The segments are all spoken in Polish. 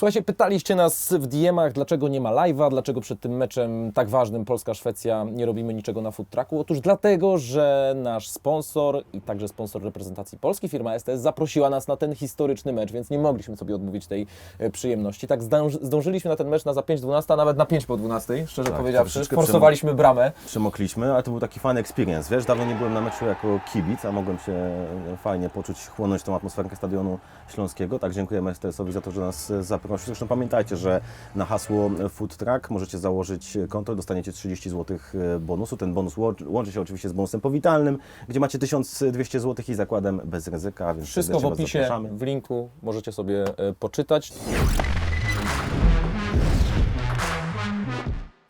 Słuchajcie, pytaliście nas w DM-ach, dlaczego nie ma live'a, dlaczego przed tym meczem tak ważnym Polska-Szwecja nie robimy niczego na food trucku. Otóż dlatego, że nasz sponsor i także sponsor reprezentacji Polski, firma STS, zaprosiła nas na ten historyczny mecz, więc nie mogliśmy sobie odmówić tej e, przyjemności. Tak zdąż, zdążyliśmy na ten mecz na za 5.12, a nawet na 5 po 12, szczerze Tak, powiedziawszy. Forsowaliśmy bramę. Przemokliśmy, ale to był taki fajny experience. Wiesz, dawno nie byłem na meczu jako kibic, a mogłem się fajnie poczuć, chłonąć tą atmosferę stadionu śląskiego. Tak, dziękujemy STS-owi za to, że nas zaprosił. Zresztą pamiętajcie, że na hasło Food Truck możecie założyć konto, dostaniecie 30 zł bonusu. Ten bonus łączy, się oczywiście z bonusem powitalnym, gdzie macie 1200 zł i zakładem bez ryzyka, więc Wszystko w opisie, w linku, możecie sobie e, poczytać.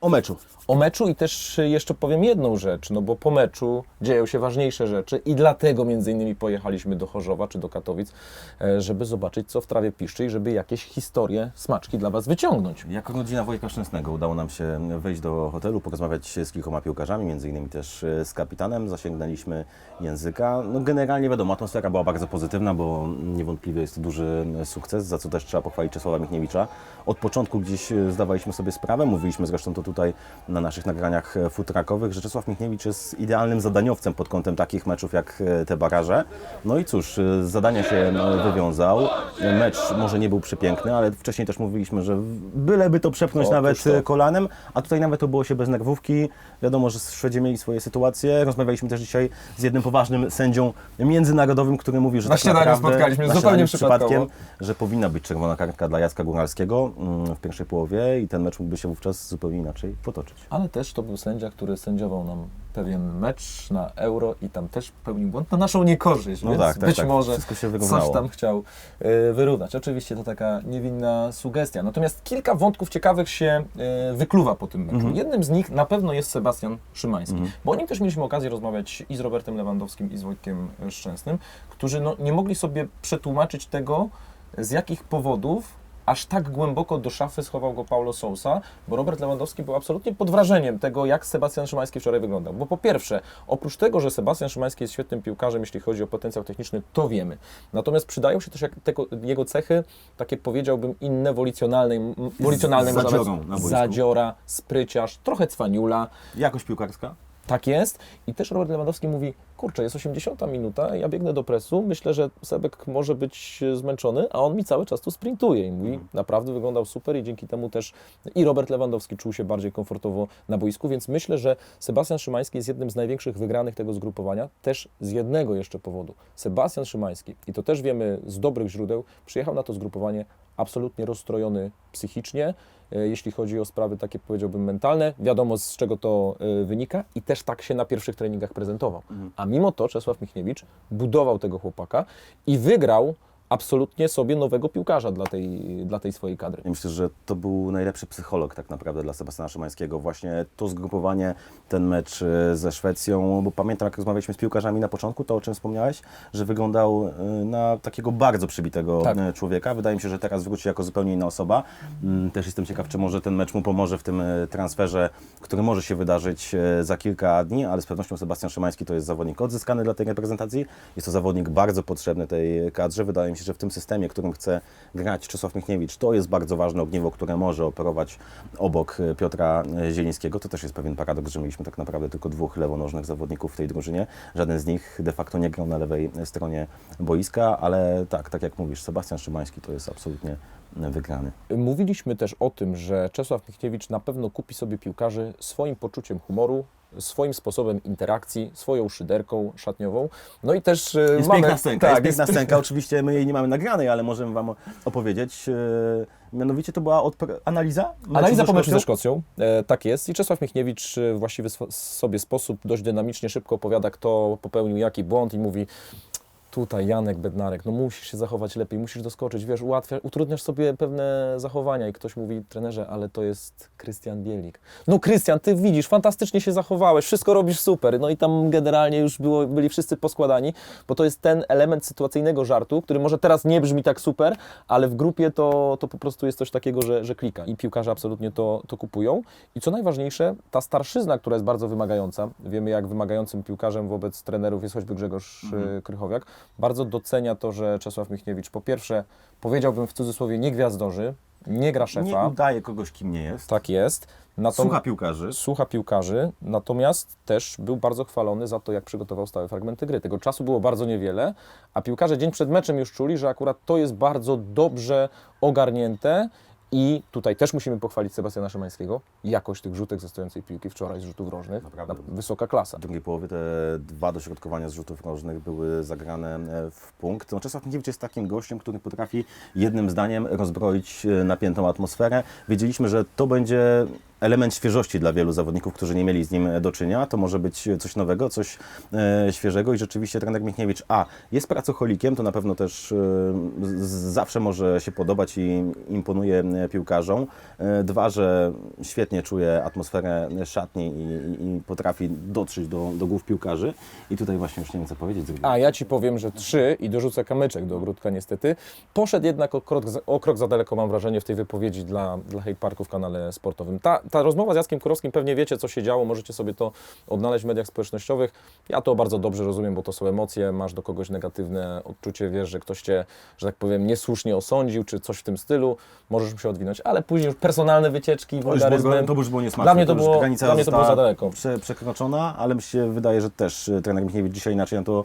O meczu. O meczu i też jeszcze powiem jedną rzecz, no bo po meczu dzieją się ważniejsze rzeczy i dlatego między innymi pojechaliśmy do Chorzowa czy do Katowic, e, żeby zobaczyć co w trawie piszczy i żeby jakieś historie, smaczki dla Was wyciągnąć. Jako rodzina Wojtka Szczęsnego udało nam się wejść do hotelu, porozmawiać z kilkoma piłkarzami, między innymi też e, z kapitanem, zasięgnęliśmy języka. No generalnie wiadomo, atmosfera była bardzo pozytywna, bo niewątpliwie jest to duży sukces, za co też trzeba pochwalić Czesława Michniewicza. Od początku gdzieś e, zdawaliśmy sobie sprawę, mówiliśmy zresztą to tutaj na naszych nagraniach e, futrakowych, że Czesław Michniewicz jest idealnym zadaniowcem pod kątem takich meczów jak e, te baraże. No i cóż, e, z zadania się e, wywiązał. E, Mecz może nie był przepiękny, ale wcześniej też mówiliśmy, że byleby to przepchnąć Otóż nawet to. e, kolanem, a tutaj nawet to było się bez nerwówki. Wiadomo, że Szwedzi mieli swoje sytuacje. Rozmawialiśmy też dzisiaj z jednym poważnym sędzią międzynarodowym, który mówił, że Na tak naprawdę, spotkaliśmy, na zupełnie przypadkowo. że powinna być czerwona kartka dla Jacka Góralskiego mm, w pierwszej połowie i ten mecz mógłby się wówczas zupełnie inaczej potoczyć. Ale też to był sędzia, który sędziował nam pewien mecz na Euro i tam też popełnił błąd na naszą niekorzyść, No więc tak, tak, być tak. może Wszystko się coś tam chciał e, wyrównać. Oczywiście to taka niewinna sugestia. Natomiast kilka wątków ciekawych się e, wykluwa po tym meczu. Mhm. Jednym z nich na pewno jest Sebastian Szymański, bo o nim też mieliśmy okazję rozmawiać i z Robertem Lewandowskim i z Wojtkiem Szczęsnym, którzy no, nie mogli sobie przetłumaczyć tego, z jakich powodów aż tak głęboko do szafy schował go Paulo Sousa, bo Robert Lewandowski był absolutnie pod wrażeniem tego, jak Sebastian Szymański wczoraj wyglądał. Bo po pierwsze, oprócz tego, że Sebastian Szymański jest świetnym piłkarzem, jeśli chodzi o potencjał techniczny, to wiemy. Natomiast przydają się też tego, jego cechy, takie powiedziałbym inne, wolicjonalne, m- wolicjonalne Z można zadziorą zadziora, spryciarz, trochę cwaniula. Jakość piłkarska? Tak jest. I też Robert Lewandowski mówi, kurczę, jest 80 minuta, ja biegnę do presu, myślę, że Sebek może być e, zmęczony, a on mi cały czas tu sprintuje. I mówi, naprawdę wyglądał super i dzięki temu też i Robert Lewandowski czuł się bardziej komfortowo na boisku, więc myślę, że Sebastian Szymański jest jednym z największych wygranych tego zgrupowania, też z jednego jeszcze powodu. Sebastian Szymański, i to też wiemy z dobrych źródeł, przyjechał na to zgrupowanie absolutnie rozstrojony psychicznie, e, jeśli chodzi o sprawy takie powiedziałbym mentalne, wiadomo z czego to e, wynika i też tak się na pierwszych treningach prezentował. A mimo to Czesław Michniewicz budował tego chłopaka i wygrał absolutnie sobie nowego piłkarza dla tej, dla tej swojej kadry. Ja myślę, że to był najlepszy psycholog tak naprawdę dla Sebastiana Szymańskiego. Właśnie to zgrupowanie, ten mecz e, ze Szwecją, bo pamiętam jak rozmawialiśmy z piłkarzami na początku, to o czym wspomniałeś, że wyglądał e, na takiego bardzo przybitego Tak. e, człowieka. Wydaje mi się, że teraz wróci jako zupełnie inna osoba. Mm, Też jestem ciekaw, czy może ten mecz mu pomoże w tym transferze, który może się wydarzyć za kilka dni, ale z pewnością Sebastian Szymański to jest zawodnik odzyskany dla tej reprezentacji. Jest to zawodnik bardzo potrzebny tej kadrze. Wydaje mi się, że w tym systemie, którym chce grać Czesław Michniewicz, to jest bardzo ważne ogniwo, które może operować obok e, Piotra e, Zielińskiego. To też jest pewien paradoks, że mieliśmy tak naprawdę tylko dwóch lewonożnych zawodników w tej drużynie. Żaden z nich de facto nie grał na lewej stronie boiska, ale tak, tak jak mówisz, Sebastian Szymański to jest absolutnie wygrany. Mówiliśmy też o tym, że Czesław Michniewicz na pewno kupi sobie piłkarzy swoim poczuciem humoru, swoim sposobem interakcji, swoją szyderką szatniową. No i też e, Jest mamy... piękna scenka, tak, jest piękna scenka. Oczywiście my jej nie mamy nagranej, ale możemy Wam opowiedzieć. E, Mianowicie to była analiza meczu Analiza po meczu Szkocją? ze Szkocją, e, tak jest. I Czesław Michniewicz e, w właściwy swo- sobie sposób, dość dynamicznie, szybko opowiada, kto popełnił jaki błąd i mówi tutaj Janek Bednarek, no musisz się zachować lepiej, musisz doskoczyć, wiesz, ułatwia, utrudniasz sobie pewne zachowania i ktoś mówi, trenerze, ale to jest Krystian Bielik. No Krystian, ty widzisz, fantastycznie się zachowałeś, wszystko robisz super. No i tam generalnie już było, byli wszyscy poskładani, bo to jest ten element sytuacyjnego żartu, który może teraz nie brzmi tak super, ale w grupie to, to po prostu jest coś takiego, że, że klika i piłkarze absolutnie to, to kupują. I co najważniejsze, ta starszyzna, która jest bardzo wymagająca, wiemy jak wymagającym piłkarzem wobec trenerów jest choćby Grzegorz e, Krychowiak, bardzo docenia to, że Czesław Michniewicz po pierwsze, powiedziałbym w cudzysłowie, nie gwiazdorzy, nie gra Nie szefa, udaje kogoś, kim nie jest. tak jest. Natom- Słucha piłkarzy. słucha piłkarzy, natomiast też był bardzo chwalony za to, jak przygotował stałe fragmenty gry. Tego czasu było bardzo niewiele, a piłkarze dzień przed meczem już czuli, że akurat to jest bardzo dobrze ogarnięte i tutaj też musimy pochwalić Sebastiana Szymańskiego. Jakość tych rzutek ze stojącej piłki wczoraj z rzutów rożnych, Naprawdę. na- wysoka klasa. W drugiej połowie te dwa dośrodkowania z rzutów rożnych były zagrane e, w punkt. No, Czesław Mikiewicz jest takim gościem, który potrafi jednym zdaniem rozbroić e, napiętą atmosferę. Wiedzieliśmy, że to będzie element świeżości dla wielu zawodników, którzy nie mieli z nim do czynienia. To może być coś nowego, coś e, świeżego i rzeczywiście trener Michniewicz A jest pracocholikiem, to na pewno też e, zawsze może się podobać i imponuje e, piłkarzom. E, dwa, że świetnie czuje atmosferę szatni i, i, i potrafi dotrzeć do, do głów piłkarzy. I tutaj właśnie już nie wiem co powiedzieć. A ja Ci powiem, że trzy i dorzucę kamyczek do ogródka niestety. Poszedł jednak o krok, o krok za daleko, mam wrażenie, w tej wypowiedzi dla, dla Hate Parku w kanale sportowym. Ta, ta rozmowa z Jackiem Kurowskim, pewnie wiecie, co się działo, możecie sobie to odnaleźć w mediach społecznościowych. Ja to bardzo dobrze rozumiem, bo to są emocje, masz do kogoś negatywne odczucie, wiesz, że ktoś Cię, że tak powiem, niesłusznie osądził, czy coś w tym stylu, możesz mu się odwinąć, ale później już personalne wycieczki, To wulgaryzmy. to już było niesmaczne. Dla mnie to już było- granica dla mnie to było za daleko. Prze, przekroczona, ale mi się wydaje, że też e, trener Michniewicz dzisiaj inaczej na to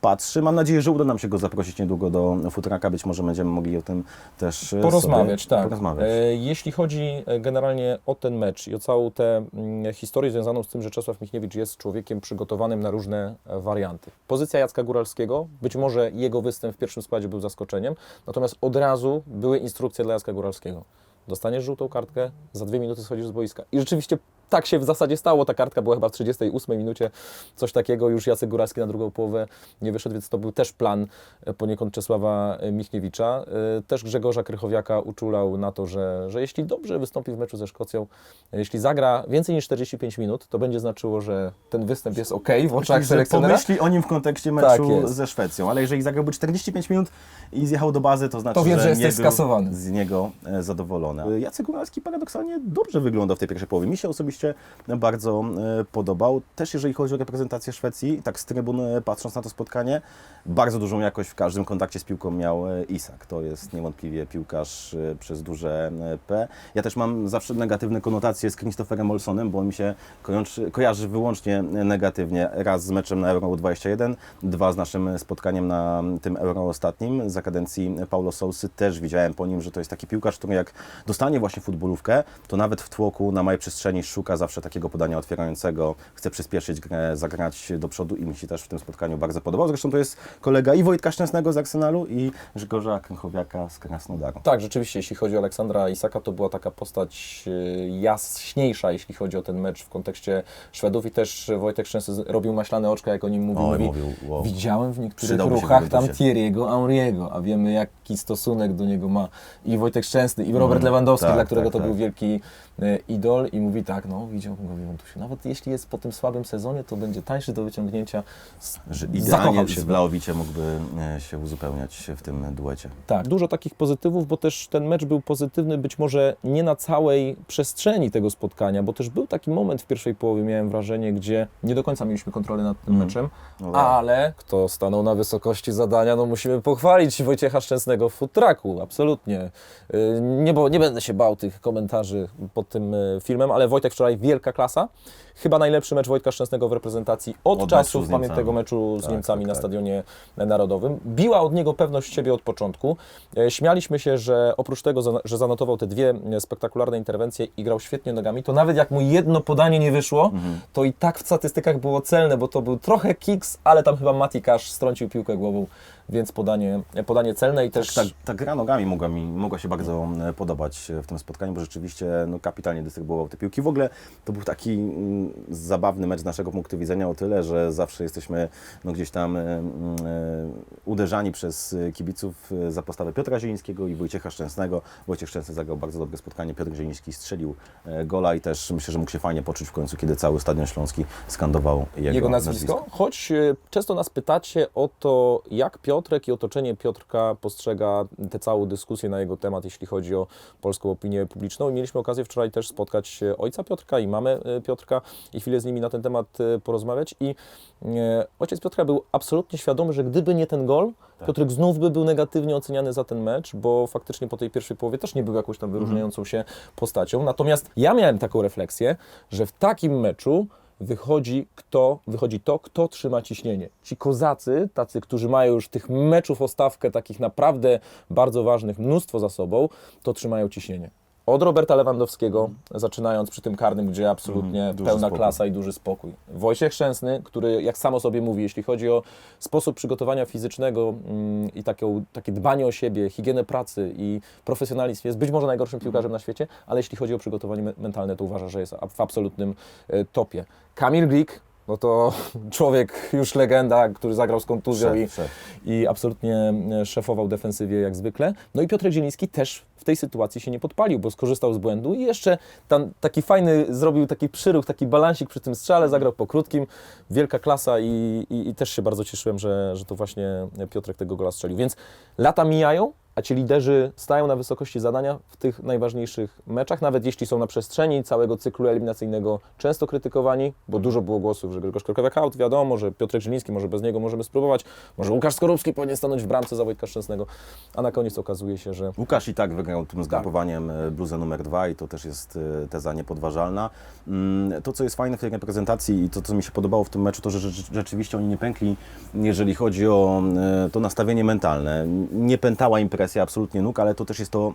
patrzy. Mam nadzieję, że uda nam się go zaprosić niedługo do futraka. Być może będziemy mogli o tym też e, porozmawiać, tak. porozmawiać. E, Jeśli chodzi e, generalnie o ten mecz i o całą tę mm, historię związaną z tym, że Czesław Michniewicz jest człowiekiem przygotowanym na różne e, warianty. Pozycja Jacka Góralskiego, być może jego występ w pierwszym składzie był zaskoczeniem, natomiast od razu były instrukcje dla Jacka Góralskiego. Dostaniesz żółtą kartkę, za dwie minuty schodzisz z boiska. I rzeczywiście tak się w zasadzie stało. Ta kartka była chyba w 38 minucie, coś takiego. Już Jacek Góralski na drugą połowę nie wyszedł, więc to był też plan e, poniekąd Czesława e, Michniewicza. E, Też Grzegorza Krychowiaka uczulał na to, że, że jeśli dobrze wystąpi w meczu ze Szkocją, jeśli zagra więcej niż 45 minut, to będzie znaczyło, że ten występ jest ok w oczach Że selekcjonera. pomyśli o nim w kontekście Tak meczu jest. ze Szwecją, ale jeżeli zagrałby 45 minut i zjechał do bazy, to znaczy, To wiem, że nie jesteś był skasowany. z niego zadowolony. E, Jacek Góralski paradoksalnie dobrze wyglądał w tej pierwszej połowie. Mi się osobiście bardzo e, podobał. Też jeżeli chodzi o reprezentację Szwecji, tak z trybun e, patrząc na to spotkanie, bardzo dużą jakość w każdym kontakcie z piłką miał e, Isak. To jest niewątpliwie piłkarz przez duże P. Ja też mam zawsze negatywne konotacje z Christopherem Olsonem, bo on mi się kojarzy, kojarzy wyłącznie negatywnie. Raz z meczem na Euro 21, dwa z naszym spotkaniem na tym Euro ostatnim za kadencji Paulo Sousy. Też widziałem po nim, że to jest taki piłkarz, który jak dostanie właśnie futbolówkę, to nawet w tłoku na małej przestrzeni szuka zawsze takiego podania otwierającego, chce przyspieszyć grę, zagrać do przodu i mi się też w tym spotkaniu bardzo podobał. Zresztą to jest kolega i Wojtka Szczęsnego z Arsenalu i Grzegorza Kręchowiaka z Krasnodaru. Tak, rzeczywiście, jeśli chodzi o Aleksandra Isaka, to była taka postać y, jaśniejsza, jeśli chodzi o ten mecz w kontekście Szwedów i też Wojtek Szczęsny robił maślane oczka, jak o nim mówił. Oj, mówi, mówił, wow. Widziałem w niektórych Przydałby się ruchach tam. Thierry'ego Henry'ego, a wiemy jaki stosunek do niego ma i Wojtek Szczęsny, i Robert Lewandowski, tak, dla którego tak, to tak. był wielki y, idol i mówi tak, no widziałbym go w Juventusie. Nawet jeśli jest po tym słabym sezonie, to będzie tańszy do wyciągnięcia. S- Że idealnie się z w nim. Vlaowiciem mógłby e, się uzupełniać w tym duecie. Tak, dużo takich pozytywów, bo też ten mecz był pozytywny być może nie na całej przestrzeni tego spotkania, bo też był taki moment w pierwszej połowie, miałem wrażenie, gdzie nie do końca mieliśmy kontrolę nad tym Mm. meczem, No tak. ale kto stanął na wysokości zadania, no musimy pochwalić Wojciecha Szczęsnego w food trucku, absolutnie. Yy, Nie, bo nie będę się bał tych komentarzy pod tym y, filmem, ale Wojtek wczoraj wielka klasa. Chyba najlepszy mecz Wojtka Szczęsnego w reprezentacji od, Od czasów pamiętnego meczu z Tak, Niemcami tak, na tak. stadionie narodowym. Biła od niego pewność siebie od początku. E, Śmialiśmy się, że oprócz tego, że zanotował te dwie e, spektakularne interwencje i grał świetnie nogami, to nawet jak mu jedno podanie nie wyszło, Mhm. to i tak w statystykach było celne, bo to był trochę kiks, ale tam chyba Mati Kasz strącił piłkę głową, więc podanie, e, podanie celne i też... Tak, ta gra nogami mogła, mi, mogła się bardzo podobać w tym spotkaniu, bo rzeczywiście no, kapitalnie dystrybuował te piłki. W ogóle to był taki mm, zabawny mecz z naszego punktu widzenia o tyle, że zawsze jesteśmy no, gdzieś tam e, e, uderzani przez kibiców za postawę Piotra Zielińskiego i Wojciecha Szczęsnego. Wojciech Szczęsny zagrał bardzo dobre spotkanie, Piotr Zieliński strzelił e, gola i też myślę, że mógł się fajnie poczuć w końcu, kiedy cały Stadion Śląski skandował jego, jego nazwisko. Choć e, często nas pytacie o to, jak Piotrek i otoczenie Piotrka postrzega tę całą dyskusję na jego temat, jeśli chodzi o polską opinię publiczną. Mieliśmy okazję wczoraj też spotkać ojca Piotrka i mamę e, Piotrka. I chwilę z nimi na ten temat e, porozmawiać. I e, ojciec Piotra był absolutnie świadomy, że gdyby nie ten gol, Piotrek znów by był negatywnie oceniany za ten mecz, bo faktycznie po tej pierwszej połowie też nie był jakąś tam wyróżniającą się postacią. Natomiast ja miałem taką refleksję, że w takim meczu wychodzi, kto, wychodzi to, kto trzyma ciśnienie. Ci kozacy, tacy, którzy mają już tych meczów o stawkę, takich naprawdę bardzo ważnych, mnóstwo za sobą, to trzymają ciśnienie. Od Roberta Lewandowskiego, zaczynając przy tym karnym, gdzie absolutnie duży pełna spokój. klasa i duży spokój. Wojciech Szczęsny, który, jak samo sobie mówi, jeśli chodzi o sposób przygotowania fizycznego mm, i taką, takie dbanie o siebie, higienę pracy i profesjonalizm, jest być może najgorszym piłkarzem na świecie, ale jeśli chodzi o przygotowanie me- mentalne, to uważa, że jest w absolutnym e, topie. Kamil Glik, no to człowiek już legenda, który zagrał z kontuzją i, i absolutnie e, szefował defensywie jak zwykle. No i Piotrek Zieliński też w tej sytuacji się nie podpalił, bo skorzystał z błędu i jeszcze tam taki fajny, zrobił taki przyruch, taki balansik przy tym strzale, zagrał po krótkim, wielka klasa i, i, i też się bardzo cieszyłem, że, że to właśnie Piotrek tego gola strzelił. Więc lata mijają, a ci liderzy stają na wysokości zadania w tych najważniejszych meczach, nawet jeśli są na przestrzeni całego cyklu eliminacyjnego często krytykowani, bo dużo było głosów, że Grzegorz Krokowiak out, wiadomo, że Piotrek Żyliński, może bez niego możemy spróbować, może Łukasz Skorupski powinien stanąć w bramce za Wojtka Szczęsnego, a na koniec okazuje się, że Łukasz i tak wygrał Tak. tym zgrupowaniem e, bluzę numer dwa i to też jest e, teza niepodważalna. Mm, To, co jest fajne w tej reprezentacji i to, co mi się podobało w tym meczu, to, że rzecz- rzeczywiście oni nie pękli, jeżeli chodzi o e, to nastawienie mentalne. Nie pętała impresja absolutnie nóg, ale to też jest to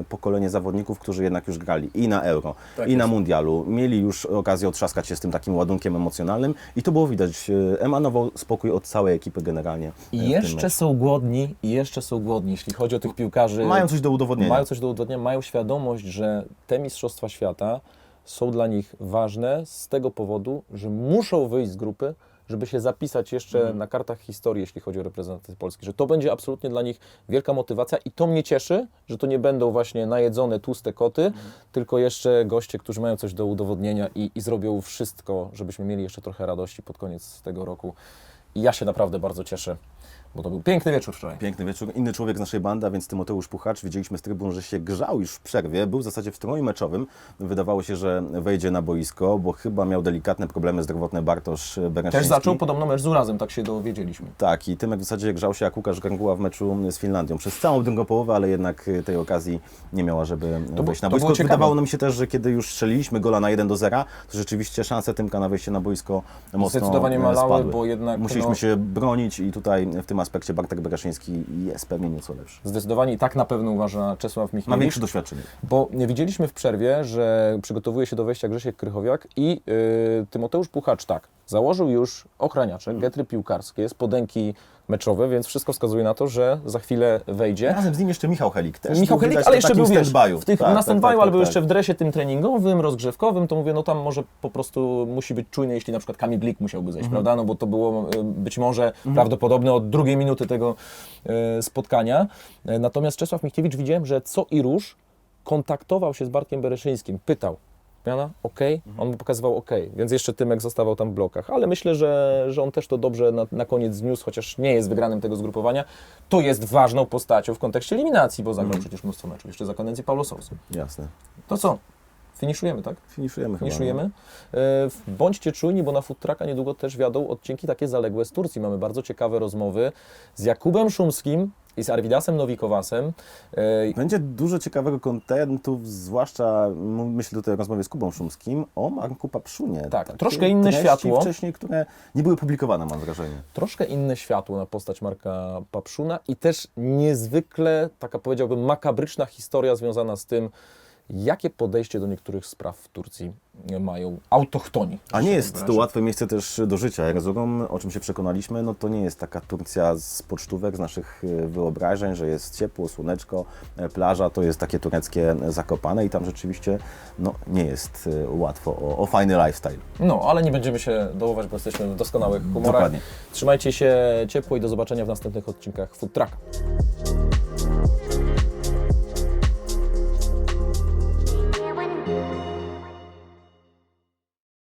e, pokolenie zawodników, którzy jednak już grali i na Euro, Tak i na. Mundialu. Mieli już okazję otrzaskać się z tym takim ładunkiem emocjonalnym i to było widać. E, Emanował spokój od całej ekipy generalnie. e, I jeszcze są głodni, i jeszcze są głodni, jeśli chodzi o tych piłkarzy. Mają coś do udowodnienia. Mają coś do udowodnienia, mają świadomość, że te Mistrzostwa Świata są dla nich ważne z tego powodu, że muszą wyjść z grupy, żeby się zapisać jeszcze Mhm. na kartach historii, jeśli chodzi o reprezentację Polski. Że to będzie absolutnie dla nich wielka motywacja i to mnie cieszy, że to nie będą właśnie najedzone tłuste koty, Mhm. tylko jeszcze goście, którzy mają coś do udowodnienia i, i zrobią wszystko, żebyśmy mieli jeszcze trochę radości pod koniec tego roku. I ja się naprawdę bardzo cieszę, bo to był piękny wieczór wczoraj. Piękny wieczór. Inny człowiek z naszej bandy, a więc Tymoteusz Puchacz. Widzieliśmy z trybun, że się grzał już w przerwie. Był w zasadzie w stroju meczowym. Wydawało się, że wejdzie na boisko, bo chyba miał delikatne problemy zdrowotne Bartosz Berenciński. Też zaczął podobno mecz z Urazem, tak się dowiedzieliśmy. Tak, i Tymek w zasadzie grzał się jak Łukasz Garnguła w meczu z Finlandią. Przez całą drugą połowę, ale jednak tej okazji nie miała, żeby było- wejść na to boisko. Wydawało nam się też, że kiedy już strzeliliśmy gola na 1 do 0, to rzeczywiście szanse Tymka na wejście na boisko mocno Zdecydowanie malały, spadły. bo jednak, Musieliśmy no- się bronić i tutaj w tym aspekcie Bartek Bereszyński jest pewnie nieco lepszy. Zdecydowanie i tak na pewno uważa Czesław Ma Michniewicz. większe doświadczenie. Bo widzieliśmy w przerwie, że przygotowuje się do wejścia Grzesiek Krychowiak i yy, Tymoteusz Puchacz tak, założył już ochraniacze, Mhm. getry piłkarskie, spodenki meczowe, więc wszystko wskazuje na to, że za chwilę wejdzie. Razem z nim jeszcze Michał Helik też. Michał Helik, ale jeszcze był wiesz, w tych, Tak, na tak, stand tak, ale tak, był tak. jeszcze w dresie tym treningowym, rozgrzewkowym, to mówię, no tam może po prostu musi być czujny, jeśli na przykład Kamil Glik musiałby zejść, Mhm. prawda, no bo to było y, być może prawdopodobne od drugiej minuty tego y, spotkania. Y, Natomiast Czesław Michniewicz widziałem, że co i róż kontaktował się z Bartkiem Bereszyńskim, pytał, Miana, ok, Mhm. on mu pokazywał ok, więc jeszcze Tymek zostawał tam w blokach, ale myślę, że, że on też to dobrze na, na koniec zniósł, chociaż nie jest wygranym tego zgrupowania. To jest ważną postacią w kontekście eliminacji, bo Mhm. zagrał przecież mnóstwo meczów, jeszcze za kadencji Paulo Sousa. Jasne. To co? Finiszujemy, tak? Finiszujemy chyba. Finiszujemy. no. E, Bądźcie czujni, bo na Food Trucka niedługo też wiadą odcinki takie zaległe z Turcji. Mamy bardzo ciekawe rozmowy z Jakubem Szumskim i z Arvidasem Nowikowasem. E, Będzie dużo ciekawego kontentu, zwłaszcza myślę tutaj o rozmowie z Kubą Szumskim o Marku Papszunie. Tak, troszkę inne światło. wcześniej, które nie były publikowane, mam wrażenie. troszkę inne światło na postać Marka Papszuna i też niezwykle, taka powiedziałbym, makabryczna historia związana z tym, jakie podejście do niektórych spraw w Turcji mają autochtoni. A nie jest to łatwe miejsce też do życia. Erzurum, o czym się przekonaliśmy, no to nie jest taka Turcja z pocztówek, z naszych e, wyobrażeń, że jest ciepło, słoneczko, e, plaża, to jest takie tureckie zakopane i tam rzeczywiście no, nie jest e, łatwo o, o fajny lifestyle. No, ale nie będziemy się dołować, bo jesteśmy w doskonałych humorach. Dokładnie. Trzymajcie się ciepło i do zobaczenia w następnych odcinkach Food Trucka.